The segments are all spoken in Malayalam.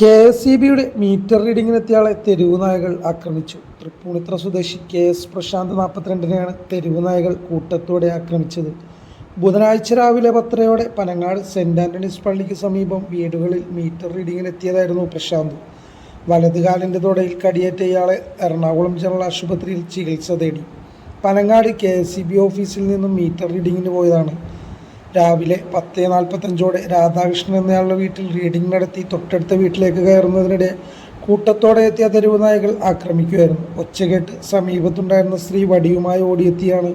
കെ എസ് ഇ ബിയുടെ മീറ്റർ റീഡിങ്ങിനെത്തിയ ആളെ തെരുവ് നായകൾ ആക്രമിച്ചു. തൃപ്പൂണിത്ര സ്വദേശി കെ എസ് പ്രശാന്ത് നാൽപ്പത്തിരണ്ടിനെയാണ് തെരുവ് നായകൾ കൂട്ടത്തോടെ ആക്രമിച്ചത്. ബുധനാഴ്ച രാവിലെ പത്രയോടെ പനങ്ങാട് സെന്റ് ആന്റണീസ് പള്ളിക്ക് സമീപം വീടുകളിൽ മീറ്റർ റീഡിങ്ങിനെത്തിയതായിരുന്നു പ്രശാന്ത്. വലതുകാലിന്റെ തുടയിൽ കടിയേറ്റ ഇയാളെ എറണാകുളം ജനറൽ ആശുപത്രിയിൽ ചികിത്സ തേടി. Panangad K S E B ഓഫീസിൽ നിന്നും മീറ്റർ റീഡിങ്ങിന് പോയതാണ്. രാവിലെ പത്ത് നാൽപ്പത്തഞ്ചോടെ രാധാകൃഷ്ണൻ എന്നയാളുടെ വീട്ടിൽ റീഡിംഗ് നടത്തി തൊട്ടടുത്ത വീട്ടിലേക്ക് കയറുന്നതിനിടെ കൂട്ടത്തോടെ എത്തിയ തെരുവ് നായകൾ ആക്രമിക്കുകയായിരുന്നു. ഒച്ചകെട്ട് സമീപത്തുണ്ടായിരുന്ന സ്ത്രീ വടിയുമായി ഓടിയെത്തിയാണ്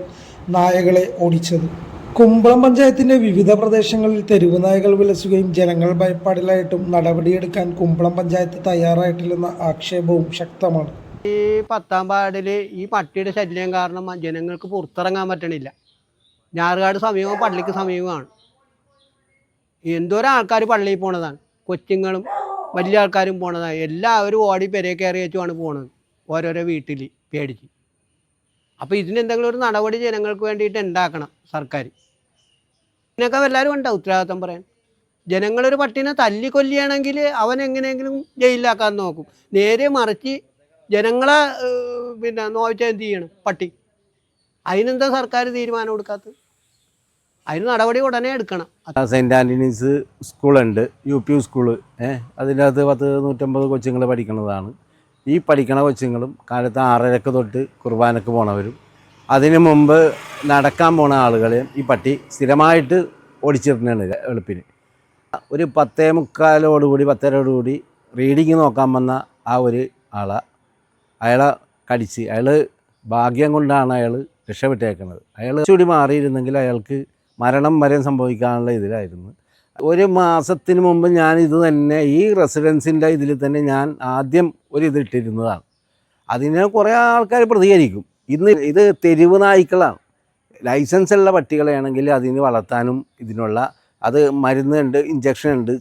നായകളെ ഓടിച്ചത്. കുമ്പളം പഞ്ചായത്തിന്റെ വിവിധ പ്രദേശങ്ങളിൽ തെരുവ് നായകൾ വിലസുകയും ജനങ്ങൾ ഭയപ്പാടിലായിട്ടും നടപടിയെടുക്കാൻ കുമ്പളം പഞ്ചായത്ത് തയ്യാറായിട്ടില്ലെന്ന ആക്ഷേപവും ശക്തമാണ്. ഈ പത്താം പാടിൽ ഈ പട്ടിയുടെ ശല്യം കാരണം ജനങ്ങൾക്ക് പുറത്തിറങ്ങാൻ പറ്റണില്ല. ഞാറുകാട് സമീപം പള്ളിക്ക് സമീപമാണ്. എന്തോരം ആൾക്കാർ പള്ളിയിൽ പോണതാണ്. കൊച്ചുങ്ങളും വലിയ ആൾക്കാരും പോണതാണ്. എല്ലാവരും ഓടി പെരേ കയറി വെച്ചുമാണ് പോണത്. ഓരോരോ വീട്ടിൽ പേടിച്ച്. അപ്പോൾ ഇതിനെന്തെങ്കിലും ഒരു നടപടി ജനങ്ങൾക്ക് വേണ്ടിയിട്ട് ഉണ്ടാക്കണം സർക്കാർ ഇതിനൊക്കെ എല്ലാവരും ഉണ്ടാവും ഉത്തരവാദിത്തം പറയാൻ? ജനങ്ങളൊരു പട്ടിനെ തല്ലിക്കൊല്ലിയാണെങ്കിൽ അവൻ എങ്ങനെയെങ്കിലും ജയിലിലാക്കാൻ നോക്കും. നേരെ മറിച്ച് ജനങ്ങളെ പിന്നെ നോവിച്ചാൽ എന്ത് ചെയ്യണം? പട്ടി. അതിനെന്താ സർക്കാർ തീരുമാനം എടുക്കാത്തത്? അതിന് നടപടി ഉടനെ എടുക്കണം. സെന്റ് ആന്റണീസ് സ്കൂളുണ്ട് യു പി സ്കൂൾ. ഏഹ് അതിന്റെ അകത്ത് പത്ത് നൂറ്റമ്പത് കൊച്ചുങ്ങൾ പഠിക്കുന്നതാണ്. ഈ പഠിക്കണ കൊച്ചുങ്ങളും കാലത്ത് ആറരക്ക് തൊട്ട് കുർബാനക്ക് പോണവരും. അതിനു മുമ്പ് നടക്കാൻ പോണ ആളുകളെയും ഈ പട്ടി സ്ഥിരമായിട്ട് ഓടിച്ചിരുന്നാണ് എളുപ്പിന്. ഒരു പത്തേ മുക്കാലോടുകൂടി പത്തരയോടുകൂടി റീഡിങ് നോക്കാൻ വന്ന ആ ഒരു ആളെ. അയാളെ കടിച്ച് അയാൾ ഭാഗ്യം കൊണ്ടാണ് അയാൾ രക്ഷപ്പെട്ടേക്കുന്നത് അയാൾ ചൂടി മാറിയിരുന്നെങ്കിൽ അയാൾക്ക് മരണം വരെ സംഭവിക്കാനുള്ള ഇതിലായിരുന്നു. ഒരു മാസത്തിന് മുമ്പ് ഞാൻ ഇത് തന്നെ ഈ റെസിഡൻസിന്റെ ഇതിൽ തന്നെ ഞാൻ ആദ്യം ഒരു ഇതിട്ടിരുന്നതാണ് അതിന് കുറേ ആൾക്കാർ പ്രതികരിക്കും. ഇന്ന് ഇത് തെരുവ് നായ്ക്കളാണ്. ലൈസൻസ് ഉള്ള പട്ടികളെയാണെങ്കിൽ അതിന് വളർത്താനും ഇതിനുള്ള അത് മരുന്നുണ്ട് ഇഞ്ചക്ഷൻ ഉണ്ട്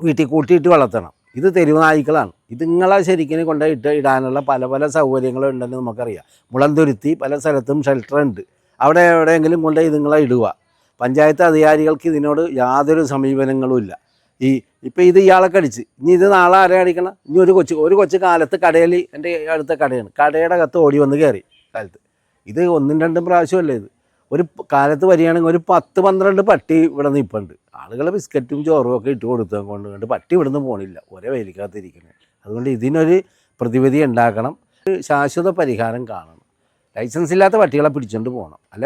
വീട്ടിൽ കൂട്ടിയിട്ട് വളർത്തണം. ഇത് തെരുവ് നായ്ക്കളാണ്. ഇത് നിങ്ങളെ ശരിക്കും ഇട്ട് ഇടാനുള്ള പല പല സൗകര്യങ്ങളും ഉണ്ടെന്ന് നമുക്കറിയാം. മുളന്തുരുത്തി പല സ്ഥലത്തും ഷെൽട്ടർ ഉണ്ട്. അവിടെ എവിടെയെങ്കിലും കൊണ്ട് നിങ്ങളെ ഇടുക. പഞ്ചായത്ത് അധികാരികൾക്ക് ഇതിനോട് യാതൊരു സമീപനങ്ങളും ഇല്ല. ഈ ഇപ്പം ഇത് ഇയാളെ കടിച്ച്. ഇനി ഇത് നാളെ ആരെ അടിക്കണം ഇനി ഒരു കൊച്ചു ഒരു കൊച്ചു കാലത്ത് കടയിൽ എന്റെ അടുത്ത കടയാണ്. കടയുടെ അകത്ത് ഓടി വന്ന് കയറി കാലത്ത്. ഇത് ഒന്നും രണ്ടും പ്രാവശ്യമല്ല ഇത്? ഒരു കാലത്ത് വരികയാണെങ്കിൽ ഒരു പത്ത് പന്ത്രണ്ട് പട്ടി ഇവിടെ നിന്ന് ഇപ്പുണ്ട് ആളുകൾ ബിസ്ക്കറ്റും ചോറും ഒക്കെ ഇട്ട് കൊടുത്തത് കൊണ്ട് കണ്ട് പട്ടി ഇവിടുന്ന് പോണില്ല. ഒരേ വേലിക്കകത്തിരിക്കുന്നത് അതുകൊണ്ട് ഇതിനൊരു പ്രതിവിധി ഉണ്ടാക്കണം. ശാശ്വത പരിഹാരം കാണണം. ലൈസൻസ് ഇല്ലാത്ത പട്ടികളെ പിടിച്ചുകൊണ്ട് പോകണം അല്ലെ